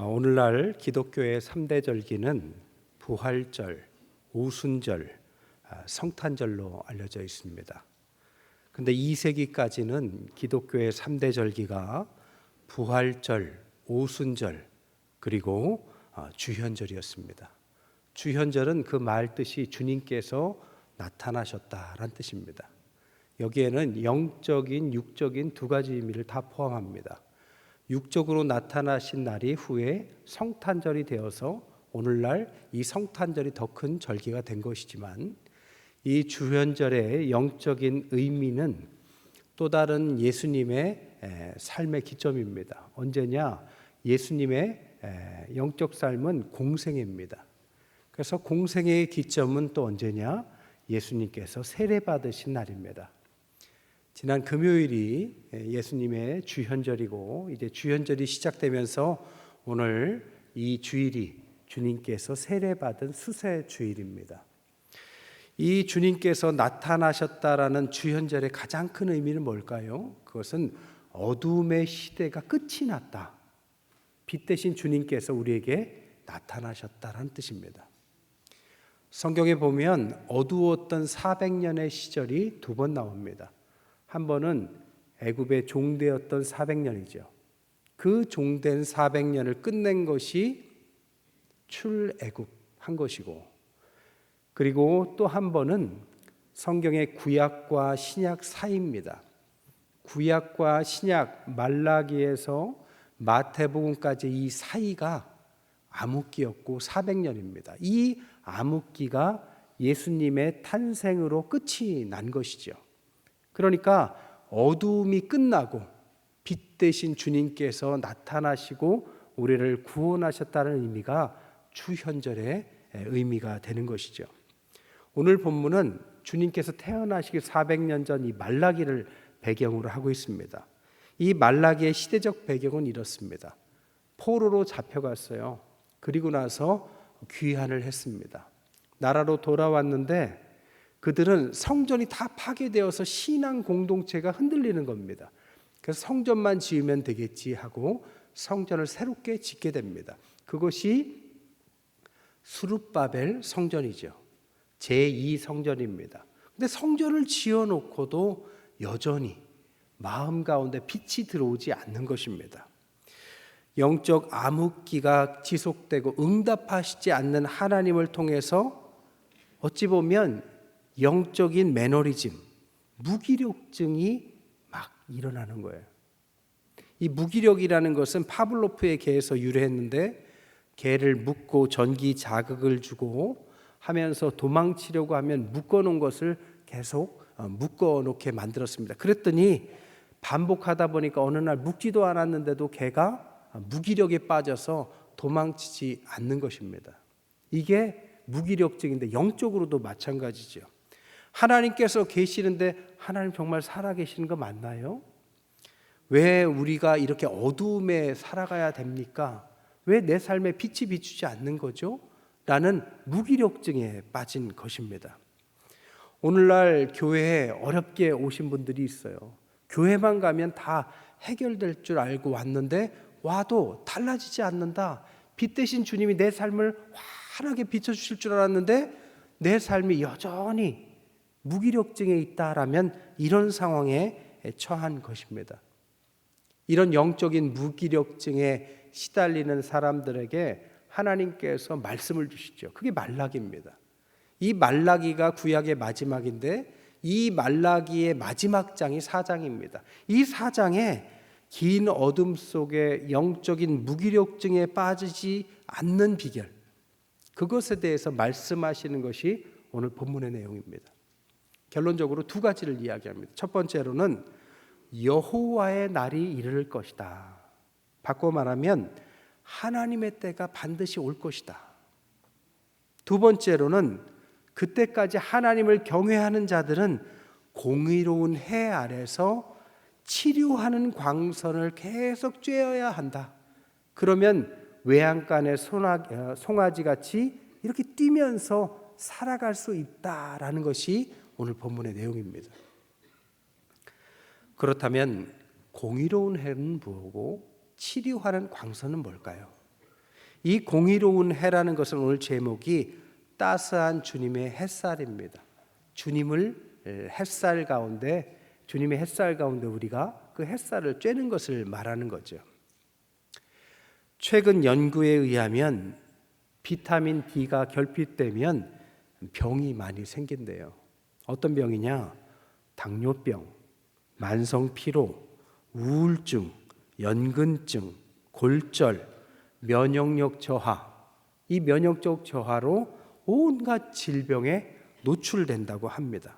어, 오늘날 기독교의 3대 절기는 부활절, 오순절, 아, 성탄절로 알려져 있습니다. 근데 2세기까지는 기독교의 3대 절기가 부활절, 오순절, 그리고 아, 주현절이었습니다. 주현절은 그 말 뜻이 주님께서 나타나셨다란 뜻입니다. 여기에는 영적인, 육적인 두 가지 의미를 다 포함합니다. 육적으로 나타나신 날이 후에 성탄절이 되어서 오늘날 이 성탄절이 더 큰 절기가 된 것이지만 이 주현절의 영적인 의미는 또 다른 예수님의 삶의 기점입니다. 언제냐? 예수님의 영적 삶은 공생입니다. 그래서 공생의 기점은 또 언제냐? 예수님께서 세례 받으신 날입니다. 지난 금요일이 예수님의 주현절이고 이제 주현절이 시작되면서 오늘 이 주일이 주님께서 세례 받은 수세 주일입니다. 이 주님께서 나타나셨다라는 주현절의 가장 큰 의미는 뭘까요? 그것은 어둠의 시대가 끝이 났다. 빛 대신 주님께서 우리에게 나타나셨다라는 뜻입니다. 성경에 보면 어두웠던 400년의 시절이 두 번 나옵니다. 한 번은 애굽의 종되었던 400년이죠. 그 종된 400년을 끝낸 것이 출애굽한 것이고 그리고 또 한 번은 성경의 구약과 신약 사이입니다. 구약과 신약 말라기에서 마태복음까지 이 사이가 암흑기였고 400년입니다. 이 암흑기가 예수님의 탄생으로 끝이 난 것이죠. 그러니까 어두움이 끝나고 빛 대신 주님께서 나타나시고 우리를 구원하셨다는 의미가 주현절의 의미가 되는 것이죠. 오늘 본문은 주님께서 태어나시기 400년 전 이 말라기를 배경으로 하고 있습니다. 이 말라기의 시대적 배경은 이렇습니다. 포로로 잡혀갔어요. 그리고 나서 귀환을 했습니다. 나라로 돌아왔는데 그들은 성전이 다 파괴되어서 신앙 공동체가 흔들리는 겁니다. 그래서 성전만 지으면 되겠지 하고 성전을 새롭게 짓게 됩니다. 그것이 수룹바벨 성전이죠. 제2 성전입니다. 근데 성전을 지어 놓고도 여전히 마음 가운데 빛이 들어오지 않는 것입니다. 영적 암흑기가 지속되고 응답하시지 않는 하나님을 통해서 어찌 보면 영적인 매너리즘, 무기력증이 막 일어나는 거예요. 이 무기력이라는 것은 파블로프의 개에서 유래했는데 개를 묶고 전기 자극을 주고 하면서 도망치려고 하면 묶어놓은 것을 계속 어, 묶어놓게 만들었습니다. 그랬더니 반복하다 보니까 어느 날 묶지도 않았는데도 개가 무기력에 빠져서 도망치지 않는 것입니다. 이게 무기력증인데 영적으로도 마찬가지죠. 하나님께서 계시는데 하나님 정말 살아 계시는 거 맞나요? 왜 우리가 이렇게 어두움에 살아가야 됩니까? 왜 내 삶에 빛이 비추지 않는 거죠? 라는 무기력증에 빠진 것입니다. 오늘날 교회에 어렵게 오신 분들이 있어요. 교회만 가면 다 해결될 줄 알고 왔는데 와도 달라지지 않는다. 빛 대신 주님이 내 삶을 환하게 비춰주실 줄 알았는데 내 삶이 여전히 무기력증에 있다라면 이런 상황에 처한 것입니다. 이런 영적인 무기력증에 시달리는 사람들에게 하나님께서 말씀을 주시죠. 그게 말라기입니다. 이 말라기가 구약의 마지막인데 이 말라기의 마지막 장이 사장입니다. 이 사장에 긴 어둠 속에 영적인 무기력증에 빠지지 않는 비결 그것에 대해서 말씀하시는 것이 오늘 본문의 내용입니다. 결론적으로 두 가지를 이야기합니다. 첫 번째로는 여호와의 날이 이를 것이다. 바꿔 말하면 하나님의 때가 반드시 올 것이다. 두 번째로는 그때까지 하나님을 경외하는 자들은 공의로운 해 아래서 치료하는 광선을 계속 쬐어야 한다. 그러면 외양간의 어, 송아지 같이 이렇게 뛰면서 살아갈 수 있다라는 것이 오늘 본문의 내용입니다. 그렇다면 공의로운 해는 뭐고 치료하는 광선은 뭘까요? 이 공의로운 해라는 것은 오늘 제목이 따스한 주님의 햇살입니다. 주님을 에, 햇살 가운데 주님의 햇살 가운데 우리가 그 햇살을 쬐는 것을 말하는 거죠. 최근 연구에 의하면 비타민 D가 결핍되면 병이 많이 생긴대요. 어떤 병이냐? 당뇨병, 만성 피로, 우울증, 연근증, 골절, 면역력 저하. 이 면역적 저하로 온갖 질병에 노출된다고 합니다.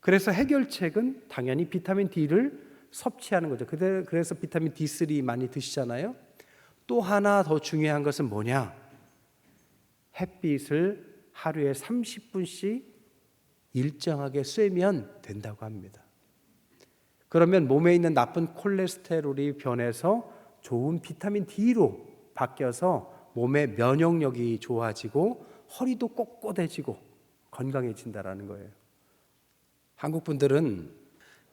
그래서 해결책은 당연히 비타민 D를 섭취하는 거죠. 그래서 비타민 D3 많이 드시잖아요. 또 하나 더 중요한 것은 뭐냐? 햇빛을 하루에 30분씩 일정하게 쐬면 된다고 합니다. 그러면 몸에 있는 나쁜 콜레스테롤이 변해서 좋은 비타민 D로 바뀌어서 몸의 면역력이 좋아지고 허리도 꼿꼿해지고 건강해진다라는 거예요. 한국 분들은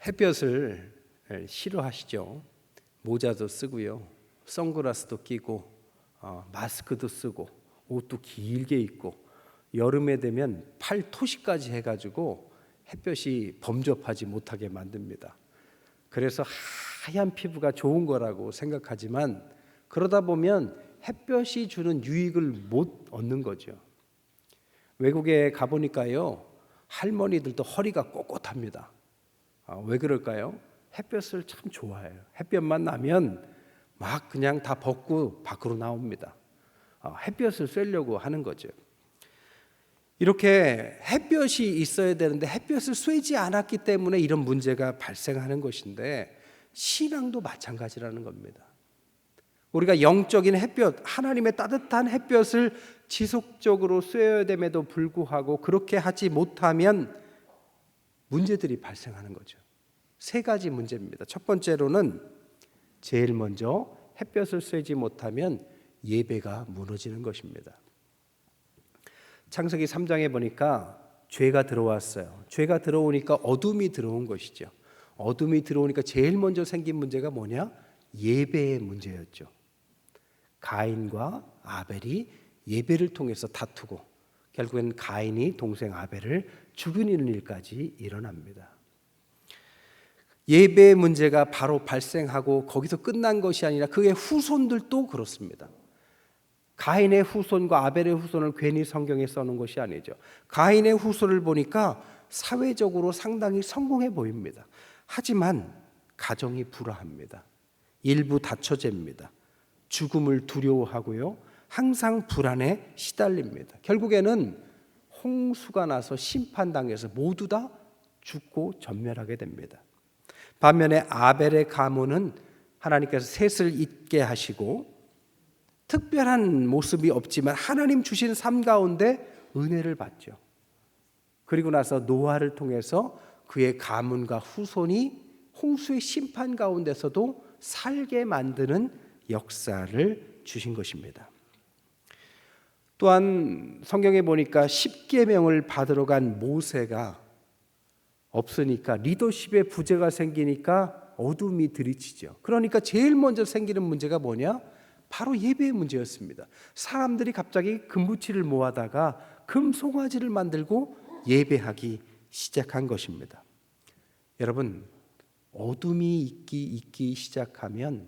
햇볕을 싫어하시죠. 모자도 쓰고요, 선글라스도 끼고 어, 마스크도 쓰고 옷도 길게 입고 여름에 되면 팔 토시까지 해가지고 햇볕이 범접하지 못하게 만듭니다. 그래서 하얀 피부가 좋은 거라고 생각하지만 그러다 보면 햇볕이 주는 유익을 못 얻는 거죠. 외국에 가보니까요 할머니들도 허리가 꼿꼿합니다. 아, 왜 그럴까요? 햇볕을 참 좋아해요. 햇볕만 나면 막 그냥 다 벗고 밖으로 나옵니다. 아, 햇볕을 쐬려고 하는 거죠. 이렇게 햇볕이 있어야 되는데 햇볕을 쐬지 않았기 때문에 이런 문제가 발생하는 것인데 신앙도 마찬가지라는 겁니다. 우리가 영적인 햇볕, 하나님의 따뜻한 햇볕을 지속적으로 쐬어야 됨에도 불구하고 그렇게 하지 못하면 문제들이 발생하는 거죠. 세 가지 문제입니다. 첫 번째로는 제일 먼저 햇볕을 쐬지 못하면 예배가 무너지는 것입니다. 창세기 3장에 보니까 죄가 들어왔어요. 죄가 들어오니까 어둠이 들어온 것이죠. 어둠이 들어오니까 제일 먼저 생긴 문제가 뭐냐? 예배의 문제였죠. 가인과 아벨이 예배를 통해서 다투고 결국엔 가인이 동생 아벨을 죽이는 일까지 일어납니다. 예배의 문제가 바로 발생하고 거기서 끝난 것이 아니라 그의 후손들도 그렇습니다. 가인의 후손과 아벨의 후손을 괜히 성경에 써놓은 것이 아니죠. 가인의 후손을 보니까 사회적으로 상당히 성공해 보입니다. 하지만 가정이 불화합니다. 일부 다처제입니다. 죽음을 두려워하고요. 항상 불안에 시달립니다. 결국에는 홍수가 나서 심판당해서 모두 다 죽고 전멸하게 됩니다. 반면에 아벨의 가문은 하나님께서 셋을 잊게 하시고 특별한 모습이 없지만 하나님 주신 삶 가운데 은혜를 받죠. 그리고 나서 노아를 통해서 그의 가문과 후손이 홍수의 심판 가운데서도 살게 만드는 역사를 주신 것입니다. 또한 성경에 보니까 십계명을 받으러 간 모세가 없으니까 리더십의 부재가 생기니까 어둠이 들이치죠. 그러니까 제일 먼저 생기는 문제가 뭐냐? 바로 예배의 문제였습니다. 사람들이 갑자기 금부치를 모아다가 금송아지를 만들고 예배하기 시작한 것입니다. 여러분, 어둠이 있기 있기 시작하면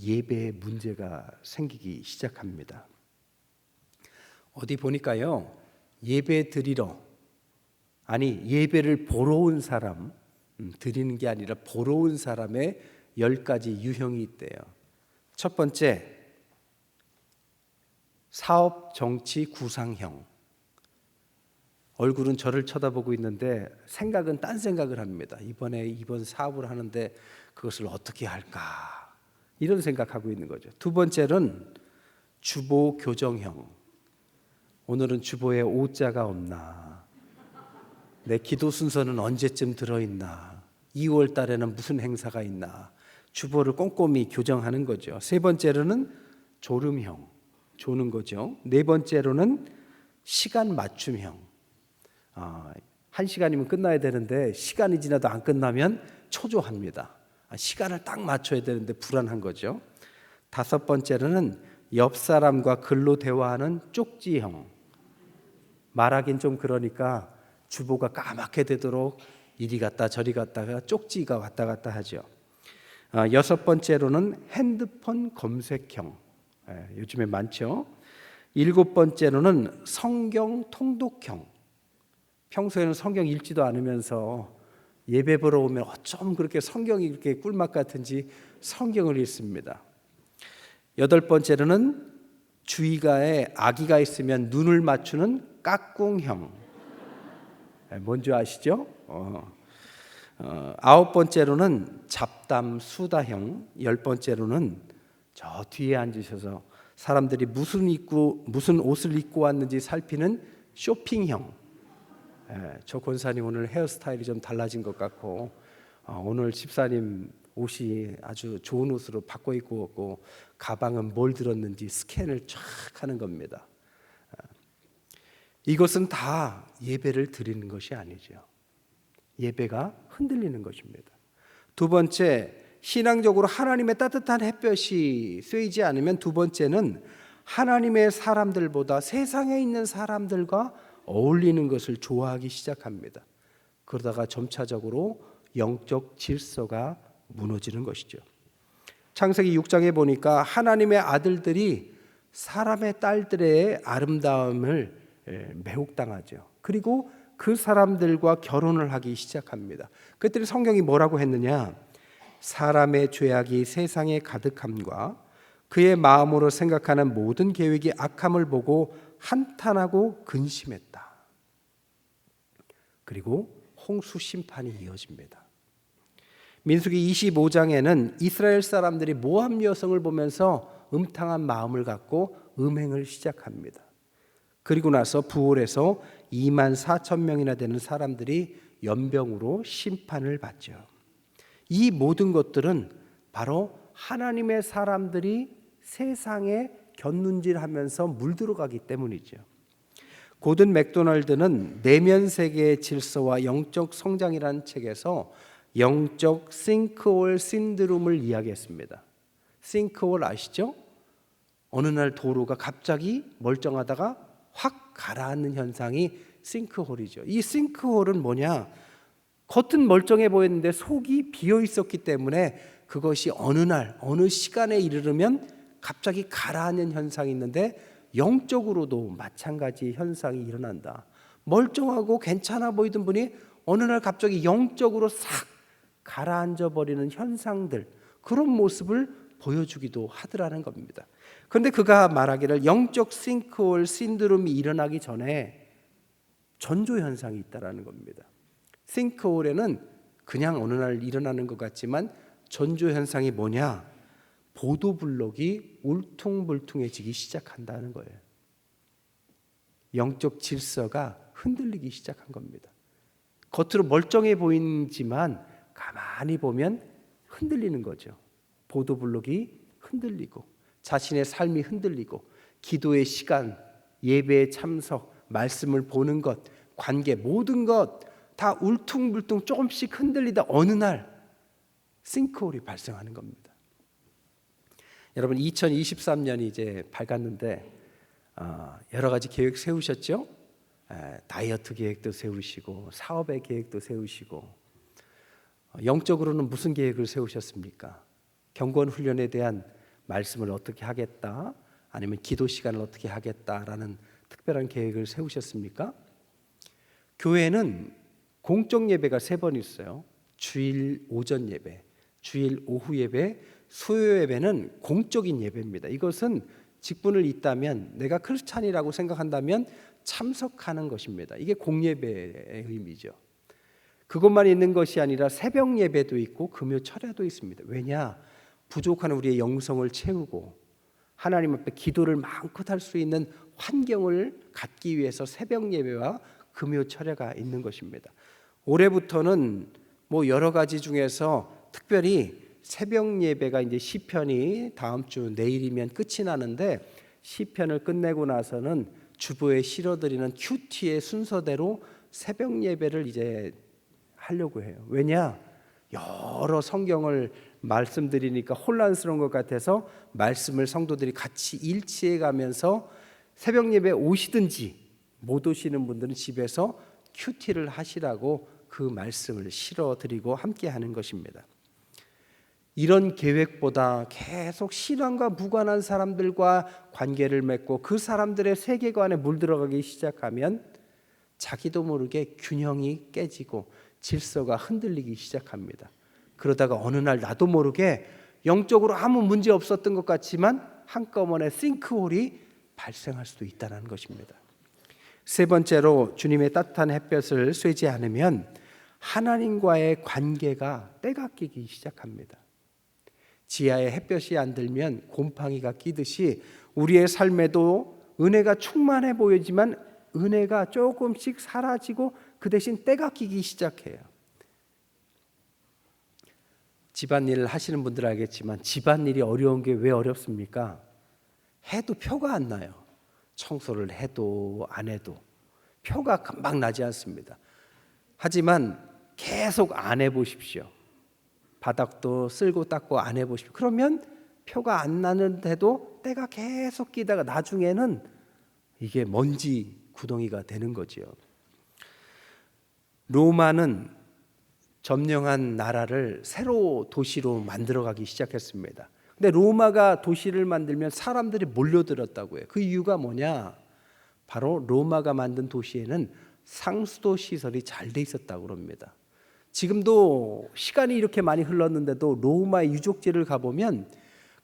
예배에 문제가 생기기 시작합니다. 어디 보니까요, 예배 드리러 아니 예배를 보러 온 사람 음, 드리는 게 아니라 보러 온 사람의 열 가지 유형이 있대요. 첫 번째 사업 정치 구상형. 얼굴은 저를 쳐다보고 있는데 생각은 딴 생각을 합니다. 이번에 이번 사업을 하는데 그것을 어떻게 할까 이런 생각하고 있는 거죠. 두 번째는 주보 교정형. 오늘은 주보에 오자가 없나? 내 기도 순서는 언제쯤 들어 있나? 2월 달에는 무슨 행사가 있나? 주보를 꼼꼼히 교정하는 거죠. 세 번째로는 졸음형, 조는 거죠. 네 번째로는 시간 맞춤형. 아, 한 시간이면 끝나야 되는데 시간이 지나도 안 끝나면 초조합니다. 아, 시간을 딱 맞춰야 되는데 불안한 거죠. 다섯 번째로는 옆 사람과 글로 대화하는 쪽지형. 말하긴 좀 그러니까 주보가 까맣게 되도록 이리 갔다 저리 갔다가 쪽지가 왔다 갔다 하죠. 아, 여섯 번째로는 핸드폰 검색형. 예, 요즘에 많죠. 일곱 번째로는 성경 통독형. 평소에는 성경 읽지도 않으면서 예배 보러 오면 어쩜 그렇게 성경이 그렇게 꿀맛 같은지 성경을 읽습니다. 여덟 번째로는 주의가에 아기가 있으면 눈을 맞추는 까꿍형. 예, 뭔지 아시죠? 어. 어, 아홉 번째로는 잡담 수다형, 열 번째로는 저 뒤에 앉으셔서 사람들이 무슨 입고 무슨 옷을 입고 왔는지 살피는 쇼핑형. 예, 저 권사님 오늘 헤어스타일이 좀 달라진 것 같고 어, 오늘 집사님 옷이 아주 좋은 옷으로 바꿔 입고 왔고 가방은 뭘 들었는지 스캔을 쫙 하는 겁니다. 어, 이것은 다 예배를 드리는 것이 아니죠. 예배가 흔들리는 것입니다. 두 번째, 신앙적으로 하나님의 따뜻한 햇볕이 쐬이지 않으면 두 번째는 하나님의 사람들보다 세상에 있는 사람들과 어울리는 것을 좋아하기 시작합니다. 그러다가 점차적으로 영적 질서가 무너지는 것이죠. 창세기 6장에 보니까 하나님의 아들들이 사람의 딸들의 아름다움을 예, 매혹당하죠. 그리고 그 사람들과 결혼을 하기 시작합니다. 그들이 성경이 뭐라고 했느냐? 사람의 죄악이 세상에 가득함과 그의 마음으로 생각하는 모든 계획이 악함을 보고 한탄하고 근심했다. 그리고 홍수 심판이 이어집니다. 민수기 25장에는 이스라엘 사람들이 모함 여성을 보면서 음탕한 마음을 갖고 음행을 시작합니다. 그리고 나서 부월에서 2만 4천 명이나 되는 사람들이 연병으로 심판을 받죠. 이 모든 것들은 바로 하나님의 사람들이 세상에 곁눈질하면서 물들어가기 때문이죠. 고든 맥도날드는 내면 세계의 질서와 영적 성장이라는 책에서 영적 싱크홀 신드롬을 이야기했습니다. 싱크홀 아시죠? 어느 날 도로가 갑자기 멀쩡하다가 확 가라앉는 현상이 싱크홀이죠. 이 싱크홀은 뭐냐? 겉은 멀쩡해 보였는데 속이 비어 있었기 때문에 그것이 어느 날 어느 시간에 이르르면 갑자기 가라앉는 현상이 있는데 영적으로도 마찬가지 현상이 일어난다. 멀쩡하고 괜찮아 보이던 분이 어느 날 갑자기 영적으로 싹 가라앉아 버리는 현상들 그런 모습을 보여주기도 하더라는 겁니다. 그런데 그가 말하기를 영적 싱크홀 신드롬이 일어나기 전에 전조 현상이 있다라는 겁니다. 싱크홀에는 그냥 어느 날 일어나는 것 같지만 전조 현상이 뭐냐? 보도 블록이 울퉁불퉁해지기 시작한다는 거예요. 영적 질서가 흔들리기 시작한 겁니다. 겉으로 멀쩡해 보이지만 가만히 보면 흔들리는 거죠. 보도 블록이 흔들리고 자신의 삶이 흔들리고 기도의 시간, 예배의 참석, 말씀을 보는 것, 관계 모든 것 다 울퉁불퉁 조금씩 흔들리다 어느 날 싱크홀이 발생하는 겁니다. 여러분 2023년이 이제 밝았는데 어, 여러 가지 계획 세우셨죠? 에, 다이어트 계획도 세우시고 사업의 계획도 세우시고 어, 영적으로는 무슨 계획을 세우셨습니까? 경건 훈련에 대한 말씀을 어떻게 하겠다 아니면 기도 시간을 어떻게 하겠다라는 특별한 계획을 세우셨습니까? 교회는 공적 예배가 세 번 있어요. 주일 오전 예배, 주일 오후 예배, 수요 예배는 공적인 예배입니다. 이것은 직분을 잇다면 내가 크리스찬이라고 생각한다면 참석하는 것입니다. 이게 공예배의 의미죠. 그것만 있는 것이 아니라 새벽 예배도 있고 금요 철야도 있습니다. 왜냐? 부족한 우리의 영성을 채우고 하나님 앞에 기도를 마음껏 할 수 있는 환경을 갖기 위해서 새벽 예배와 금요 철야가 있는 것입니다. 올해부터는 뭐 여러 가지 중에서 특별히 새벽 예배가 이제 시편이 다음 주 내일이면 끝이 나는데 시편을 끝내고 나서는 주보에 실어드리는 큐티의 순서대로 새벽 예배를 이제 하려고 해요. 왜냐? 여러 성경을 말씀드리니까 혼란스러운 것 같아서 말씀을 성도들이 같이 일치해 가면서 새벽 예배 오시든지 못 오시는 분들은 집에서 큐티를 하시라고 그 말씀을 실어 드리고 함께 하는 것입니다. 이런 계획보다 계속 신앙과 무관한 사람들과 관계를 맺고 그 사람들의 세계관에 물들어가기 시작하면 자기도 모르게 균형이 깨지고 질서가 흔들리기 시작합니다. 그러다가 어느 날 나도 모르게 영적으로 아무 문제 없었던 것 같지만 한꺼번에 싱크홀이 발생할 수도 있다는 것입니다. 세 번째로 주님의 따뜻한 햇볕을 쐬지 않으면 하나님과의 관계가 때가 끼기 시작합니다. 지하에 햇볕이 안 들면 곰팡이가 끼듯이 우리의 삶에도 은혜가 충만해 보이지만 은혜가 조금씩 사라지고 그 대신 때가 끼기 시작해요. 집안일 하시는 분들 알겠지만 집안일이 어려운 게 왜 어렵습니까? 해도 표가 안 나요. 청소를 해도 안 해도 표가 금방 나지 않습니다. 하지만 계속 안 해보십시오. 바닥도 쓸고 닦고 안 해보십시오. 그러면 표가 안 나는데도 때가 계속 끼다가 나중에는 이게 먼지 구덩이가 되는 거지요. 로마는 점령한 나라를 새로 도시로 만들어가기 시작했습니다. 근데 로마가 도시를 만들면 사람들이 몰려들었다고 해요. 그 이유가 뭐냐? 바로 로마가 만든 도시에는 상수도 시설이 잘 돼 있었다고 합니다. 지금도 시간이 이렇게 많이 흘렀는데도 로마의 유적지를 가보면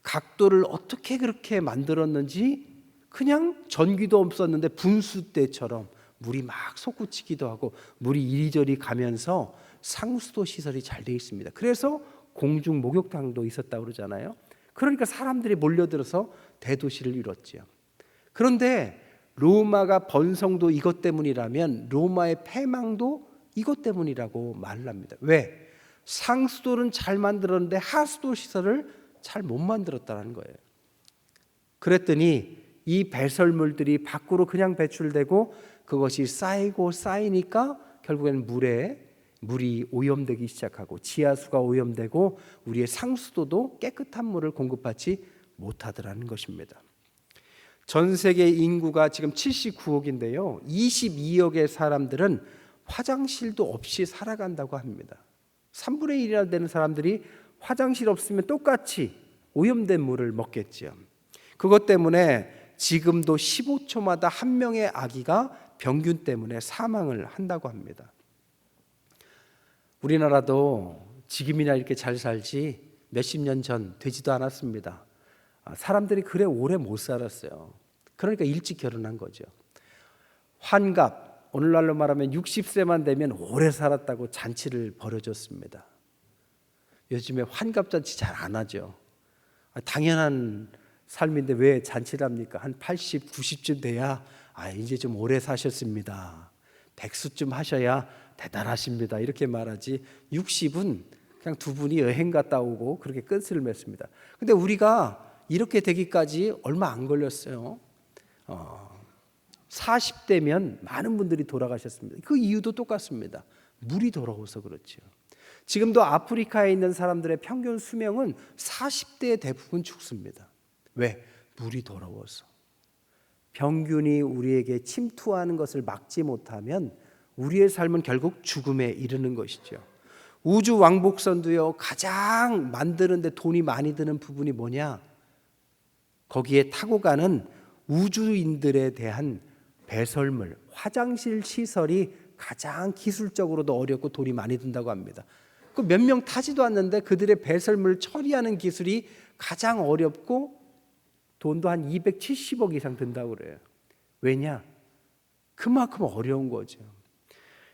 각도를 어떻게 그렇게 만들었는지 그냥 전기도 없었는데 분수 때처럼 물이 막 솟구치기도 하고 물이 이리저리 가면서 상수도 시설이 잘돼 있습니다. 그래서 공중 목욕탕도 있었다고 그러잖아요. 그러니까 사람들이 몰려들어서 대도시를 이뤘지요. 그런데 로마가 번성도 이것 때문이라면 로마의 패망도 이것 때문이라고 말을 합니다. 왜? 상수도는 잘 만들었는데 하수도 시설을 잘 못 만들었다는 거예요. 그랬더니 이 배설물들이 밖으로 그냥 배출되고 그것이 쌓이고 쌓이니까 결국에는 물에 물이 오염되기 시작하고 지하수가 오염되고 우리의 상수도도 깨끗한 물을 공급받지 못하더라는 것입니다. 전 세계 인구가 지금 79억인데요. 22억의 사람들은 화장실도 없이 살아간다고 합니다. 3분의 1이나 되는 사람들이 화장실 없으면 똑같이 오염된 물을 먹겠지요. 그것 때문에 지금도 15초마다 한 명의 아기가 병균 때문에 사망을 한다고 합니다. 우리나라도 지금이나 이렇게 잘 살지 몇십 년 전 되지도 않았습니다. 아, 사람들이 그래 오래 못 살았어요. 그러니까 일찍 결혼한 거죠. 환갑 오늘날로 말하면 60세만 되면 오래 살았다고 잔치를 벌여줬습니다. 요즘에 환갑 잔치 잘 안 하죠. 아, 당연한 삶인데 왜 잔치를 합니까? 한 80, 90쯤 돼야 아 이제 좀 오래 사셨습니다. 백수쯤 하셔야 대단하십니다. 이렇게 말하지 60은 그냥 두 분이 여행 갔다 오고 그렇게 끝을 맺습니다. 근데 우리가 이렇게 되기까지 얼마 안 걸렸어요. 어, 40대면 많은 분들이 돌아가셨습니다. 그 이유도 똑같습니다. 물이 더러워서 그렇죠. 지금도 아프리카에 있는 사람들의 평균 수명은 40대에 대부분 죽습니다. 왜? 물이 더러워서. 병균이 우리에게 침투하는 것을 막지 못하면 우리의 삶은 결국 죽음에 이르는 것이죠. 우주 왕복선도요 가장 만드는데 돈이 많이 드는 부분이 뭐냐? 거기에 타고 가는 우주인들에 대한 배설물, 화장실 시설이 가장 기술적으로도 어렵고 돈이 많이 든다고 합니다. 그 몇 명 타지도 않는데 그들의 배설물 처리하는 기술이 가장 어렵고 돈도 한 270억 이상 든다고 그래요. 왜냐? 그만큼 어려운 거죠.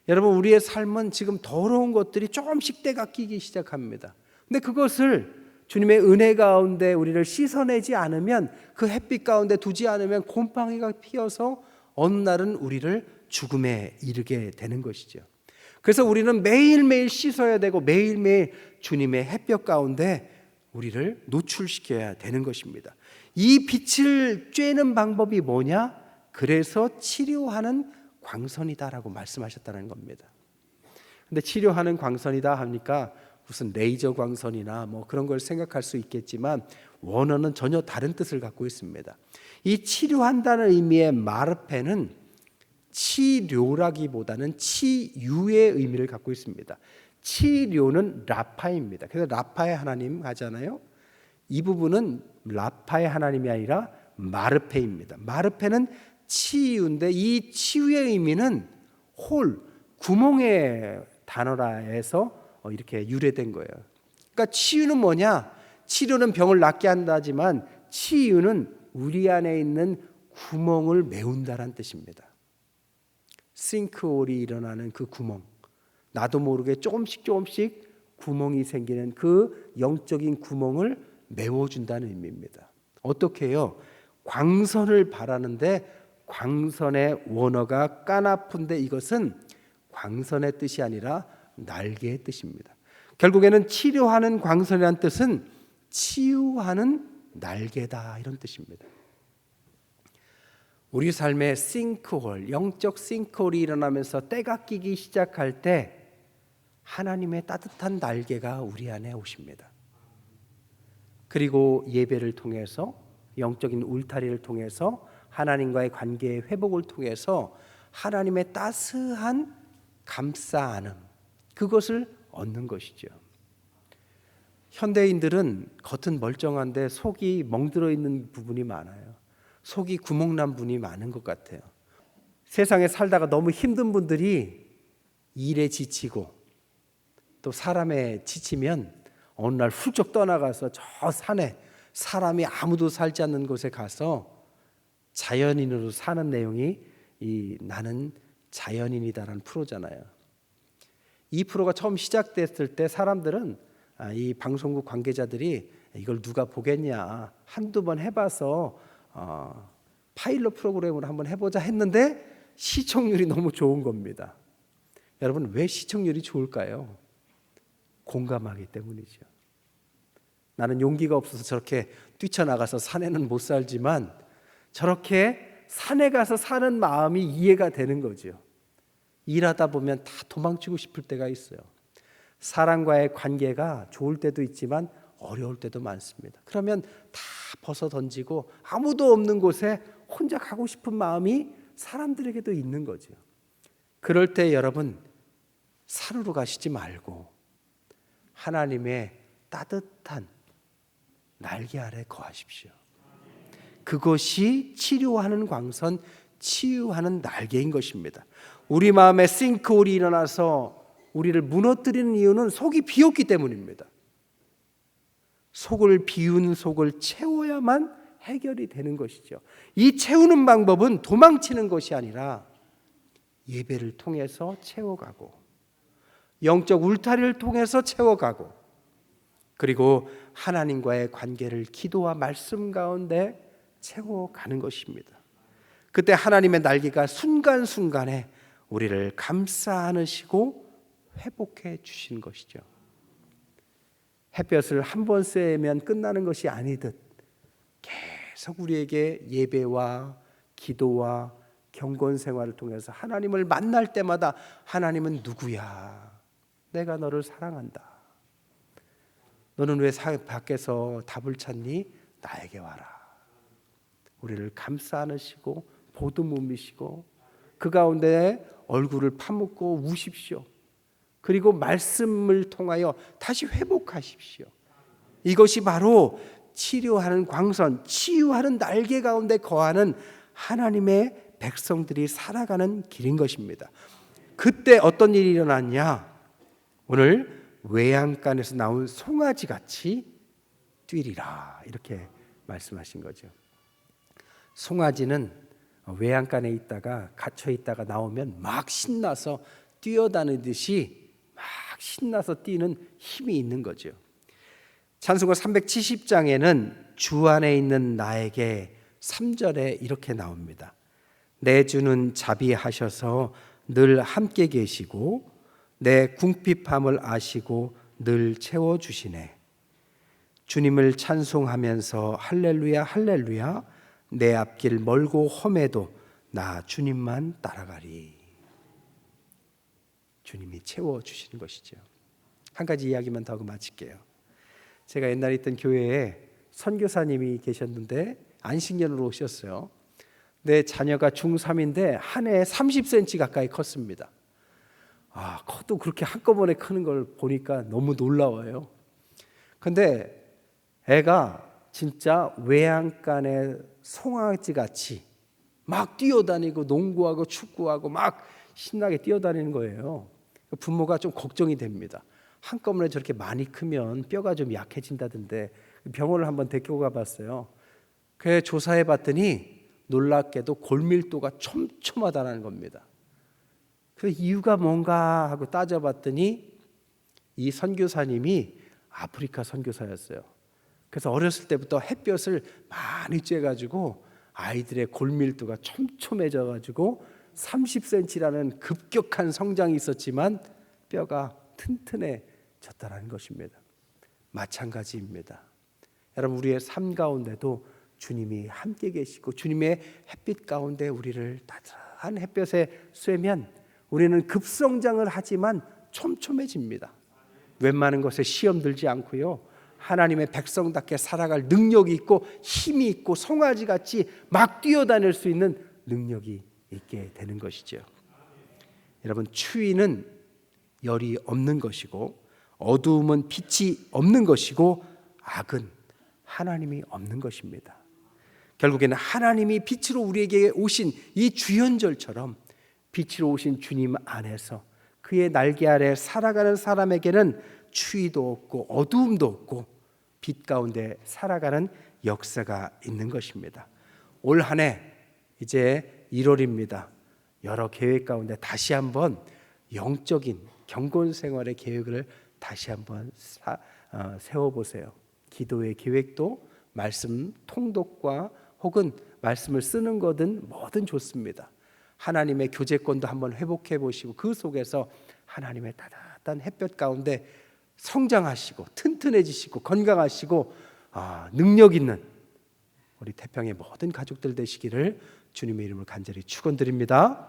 여러분 우리의 삶은 지금 더러운 것들이 조금씩 때가 끼기 시작합니다. 근데 그것을 주님의 은혜 가운데 우리를 씻어내지 않으면 그 햇빛 가운데 두지 않으면 곰팡이가 피어서 어느 날은 우리를 죽음에 이르게 되는 것이죠. 그래서 우리는 매일매일 씻어야 되고 매일매일 주님의 햇볕 가운데 우리를 노출시켜야 되는 것입니다. 이 빛을 쬐는 방법이 뭐냐? 그래서 치료하는 광선이다라고 말씀하셨다는 겁니다. 근데 치료하는 광선이다 하니까 무슨 레이저 광선이나 뭐 그런 걸 생각할 수 있겠지만 원어는 전혀 다른 뜻을 갖고 있습니다. 이 치료한다는 의미의 마르페는 치료라기보다는 치유의 의미를 갖고 있습니다. 치료는 라파입니다. 그래서 라파의 하나님 하잖아요. 이 부분은 라파의 하나님이 아니라 마르페입니다. 마르페는 치유인데 이 치유의 의미는 홀 구멍의 단어라 해서 어, 이렇게 유래된 거예요. 그러니까 치유는 뭐냐? 치료는 병을 낫게 한다지만 치유는 우리 안에 있는 구멍을 메운다란 뜻입니다. 싱크홀이 일어나는 그 구멍. 나도 모르게 조금씩 조금씩 구멍이 생기는 그 영적인 구멍을 메워준다는 의미입니다. 어떻게 해요? 광선을 바라는데 광선의 원어가 까나푼데 이것은 광선의 뜻이 아니라 날개의 뜻입니다. 결국에는 치료하는 광선이라는 뜻은 치유하는 날개다 이런 뜻입니다. 우리 삶의 싱크홀, 영적 싱크홀이 일어나면서 때가 끼기 시작할 때 하나님의 따뜻한 날개가 우리 안에 오십니다. 그리고 예배를 통해서 영적인 울타리를 통해서 하나님과의 관계의 회복을 통해서 하나님의 따스한 감싸 안음 그것을 얻는 것이죠. 현대인들은 겉은 멀쩡한데 속이 멍들어 있는 부분이 많아요. 속이 구멍난 분이 많은 것 같아요. 세상에 살다가 너무 힘든 분들이 일에 지치고 또 사람에 지치면 어느 날 훌쩍 떠나가서 저 산에 사람이 아무도 살지 않는 곳에 가서 자연인으로 사는 내용이 이 나는 자연인이다라는 프로잖아요. 이 프로가 처음 시작됐을 때 사람들은 아, 이 방송국 관계자들이 이걸 누가 보겠냐 한두 번 해봐서 어, 파일럿 프로그램을 한번 해보자 했는데 시청률이 너무 좋은 겁니다. 여러분 왜 시청률이 좋을까요? 공감하기 때문이죠. 나는 용기가 없어서 저렇게 뛰쳐나가서 산에는 못 살지만 저렇게 산에 가서 사는 마음이 이해가 되는 거죠. 일하다 보면 다 도망치고 싶을 때가 있어요. 사람과의 관계가 좋을 때도 있지만 어려울 때도 많습니다. 그러면 다 벗어 던지고 아무도 없는 곳에 혼자 가고 싶은 마음이 사람들에게도 있는 거죠. 그럴 때 여러분 산으로 가시지 말고 하나님의 따뜻한 날개 아래 거하십시오. 그것이 치료하는 광선, 치유하는 날개인 것입니다. 우리 마음에 싱크홀이 일어나서 우리를 무너뜨리는 이유는 속이 비었기 때문입니다. 속을 비운 속을 채워야만 해결이 되는 것이죠. 이 채우는 방법은 도망치는 것이 아니라 예배를 통해서 채워가고 영적 울타리를 통해서 채워가고 그리고 하나님과의 관계를 기도와 말씀 가운데 채워가는 것입니다. 그때 하나님의 날개가 순간순간에 우리를 감싸 안으시고 회복해 주신 것이죠. 햇볕을 한 번 쐬면 끝나는 것이 아니듯 계속 우리에게 예배와 기도와 경건 생활을 통해서 하나님을 만날 때마다 하나님은 누구야? 내가 너를 사랑한다. 너는 왜 밖에서 답을 찾니? 나에게 와라. 우리를 감싸 안으시고 보듬으시고 그 가운데 얼굴을 파묻고 우십시오. 그리고 말씀을 통하여 다시 회복하십시오. 이것이 바로 치료하는 광선, 치유하는 날개 가운데 거하는 하나님의 백성들이 살아가는 길인 것입니다. 그때 어떤 일이 일어났냐? 오늘 외양간에서 나온 송아지 같이 뛰리라 이렇게 말씀하신 거죠. 송아지는 외양간에 있다가 갇혀 있다가 나오면 막 신나서 뛰어다니듯이 막 신나서 뛰는 힘이 있는 거죠. 찬송가 370장에는 주 안에 있는 나에게 3절에 이렇게 나옵니다. 내 주는 자비하셔서 늘 함께 계시고 내 궁핍함을 아시고 늘 채워 주시네. 주님을 찬송하면서 할렐루야 할렐루야 내 앞길 멀고 험해도 나 주님만 따라가리. 주님이 채워 주시는 것이죠. 한 가지 이야기만 더 하고 마칠게요. 제가 옛날에 있던 교회에 선교사님이 계셨는데 안식년으로 오셨어요. 내 자녀가 중3인데 한 해에 30cm 가까이 컸습니다. 아, 커도 그렇게 한꺼번에 크는 걸 보니까 너무 놀라워요. 근데 애가 진짜 외양간의 송아지 같이 막 뛰어다니고 농구하고 축구하고 막 신나게 뛰어다니는 거예요. 부모가 좀 걱정이 됩니다. 한꺼번에 저렇게 많이 크면 뼈가 좀 약해진다던데 병원을 한번 데리고 가봤어요. 그 조사해 봤더니 놀랍게도 골밀도가 촘촘하다는 겁니다. 그 이유가 뭔가 하고 따져봤더니 이 선교사님이 아프리카 선교사였어요. 그래서 어렸을 때부터 햇볕을 많이 쬐가지고 아이들의 골밀도가 촘촘해져가지고 30cm라는 급격한 성장이 있었지만 뼈가 튼튼해졌다는 것입니다. 마찬가지입니다. 여러분 우리의 삶 가운데도 주님이 함께 계시고 주님의 햇빛 가운데 우리를 따뜻한 햇볕에 쐬면 우리는 급성장을 하지만 촘촘해집니다. 웬만한 것에 시험 들지 않고요. 하나님의 백성답게 살아갈 능력이 있고 힘이 있고 송아지 같이 막 뛰어다닐 수 있는 능력이 있게 되는 것이죠. 여러분 추위는 열이 없는 것이고 어두움은 빛이 없는 것이고 악은 하나님이 없는 것입니다. 결국에는 하나님이 빛으로 우리에게 오신 이 주연절처럼 빛으로 오신 주님 안에서 그의 날개 아래 살아가는 사람에게는 추위도 없고 어두움도 없고 빛 가운데 살아가는 역사가 있는 것입니다. 올 한 해 이제 1월입니다. 여러 계획 가운데 다시 한번 영적인 경건 생활의 계획을 다시 한번 사, 어, 세워보세요. 기도의 계획도 말씀 통독과 혹은 말씀을 쓰는 거든 뭐든 좋습니다. 하나님의 교제권도 한번 회복해 보시고 그 속에서 하나님의 따뜻한 햇볕 가운데 성장하시고 튼튼해지시고 건강하시고 아, 능력 있는 우리 태평의 모든 가족들 되시기를 주님의 이름을 간절히 축원드립니다.